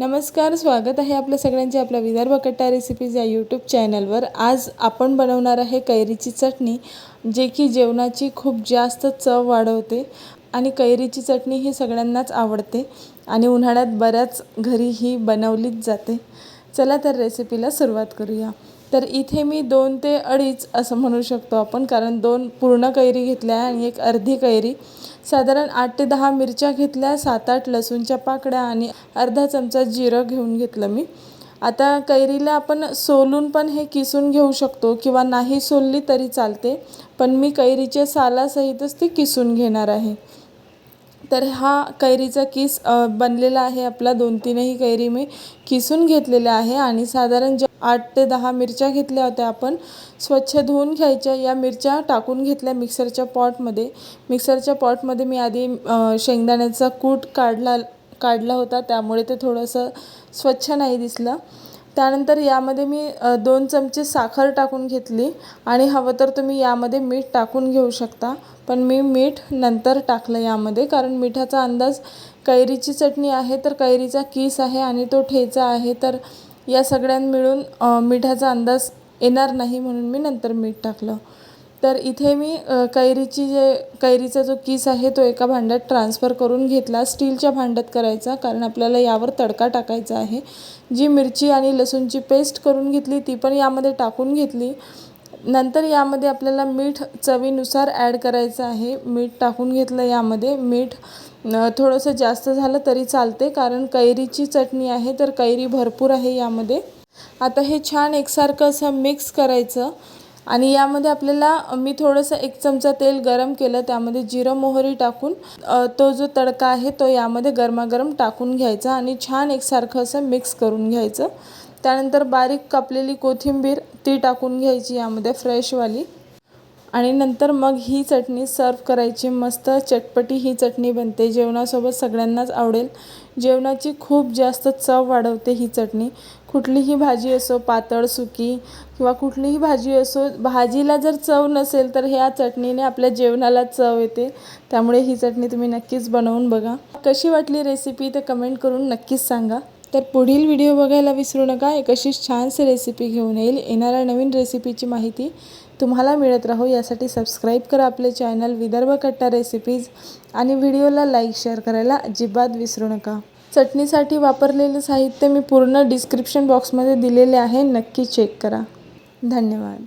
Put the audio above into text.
नमस्कार स्वागत आहे आपल्या सगळ्यांचे आपल्या विदर्भ कट्टा रेसिपीज या यूट्यूब चॅनलवर आज आपण बनवणार आहे कैरीची चटणी जे की जेवणाची खूप जास्त चव वाढवते आणि कैरीची चटणी ही सगळ्यांनाच आवडते आणि उन्हाळ्यात बऱ्याच घरी ही बनवलीच जाते. चला तर रेसिपीला सुरुवात करूया. तर इथे मी दोन ते अडीच असं म्हणू शकतो आपण कारण दोन पूर्ण कैरी घेतल्या आहे आणि एक अर्धी कैरी. साधारण आठ ते दहा मिरच्या घेतल्या सात आठ लसूणच्या पाकळ्या आणि अर्धा चमचा जिरं घेऊन घेतलं मी. आता कैरीला आपण सोलून पण हे किसून घेऊ शकतो किंवा नाही सोलली तरी चालते पण मी कैरीच्या सालासहितच ती किसून घेणार आहे. तर हा कैरीचा किस बनलेला आहे आपला दोन तीनही कैरी मी किसून घेतलेल्या आहे आणि साधारण जे आठ ते दहा मिरच्या घेतल्या होत्या आपण. स्वच्छ धुवून घ्यायच्या. या मिरच्या टाकून घेतल्या मिक्सरच्या पॉटमध्ये. मिक्सरच्या पॉटमध्ये मी आधी शेंगदाण्याचा कूट काढला काढला होता. त्यामुळे ते थोडंसं स्वच्छ नाही दिसलं. त्यानंतर यामध्ये मी दोन चमचे साखर टाकून घेतली. आणि हवं तर तुम्ही यामध्ये मीठ टाकून घेऊ शकता. पण मी मीठ नंतर टाकलं यामध्ये. कारण मिठाचा अंदाज कैरीची चटणी आहे तर कैरीचा किस आहे आणि तो ठेचा आहे तर या सगळ्यां मिळून मिठाचा अंदाज येणार नाही म्हणून मी नंतर मीठ टाकलं. तर इथे मी कैरीची जे कैरीचा जो किस आहे तो एका भांड्यात ट्रान्सफर करून घेतला. स्टीलच्या भांड्यात करायचा कारण आपल्याला यावर तडका टाकायचा आहे. जी मिरची आणि लसूणची पेस्ट करून घेतली ती पण यामध्ये टाकून घेतली. नंतर यामध्ये आपल्याला मीठ चवीनुसार ॲड करायचं आहे. मीठ टाकून घेतलं यामध्ये. मीठ थोडंसं जास्त झालं तरी चालते कारण कैरीची चटणी आहे तर कैरी भरपूर आहे यामध्ये. आता हे छान एकसारखं असं मिक्स करायचं. आणि यामध्ये आपल्याला मी थोडंसं एक चमचा तेल गरम केलं त्यामध्ये जिरं मोहरी टाकून तो जो तडका आहे तो यामध्ये गरमागरम टाकून घ्यायचा आणि छान एकसारखं असं मिक्स करून घ्यायचं. त्यानंतर बारीक कापलेली कोथिंबीर ती टाकून घ्यायची यामध्ये फ्रेशवाली आणि नंतर मग ही चटणी सर्व करायची. मस्त चटपटी ही चटणी बनते. जेवणासोबत सगळ्यांनाच आवडेल. जेवणाची खूप जास्त चव वाढवते ही चटणी. कुठलीही भाजी असो पातळ सुकी किंवा कुठलीही भाजी असो भाजीला जर चव नसेल तर ह्या चटणीने आपल्या जेवणाला चव येते. त्यामुळे ही चटणी तुम्ही नक्कीच बनवून बघा. कशी वाटली रेसिपी तर कमेंट करून नक्कीच सांगा. तर पुढील व्हिडिओ बघायला विसरू नका. एक अशीच छानशी रेसिपी घेऊन येईल. येणाऱ्या नवीन रेसिपीची माहिती तुम्हाला मिळत राहू. यासाठी सबस्क्राईब करा आपले चॅनल विदर्भ कट्टा रेसिपीज आणि व्हिडिओला लाईक शेअर करायला अजिबात विसरू नका. चटणीसाठी वापरलेलं साहित्य मी पूर्ण डिस्क्रिप्शन बॉक्समध्ये दिलेले आहे. नक्की चेक करा. धन्यवाद.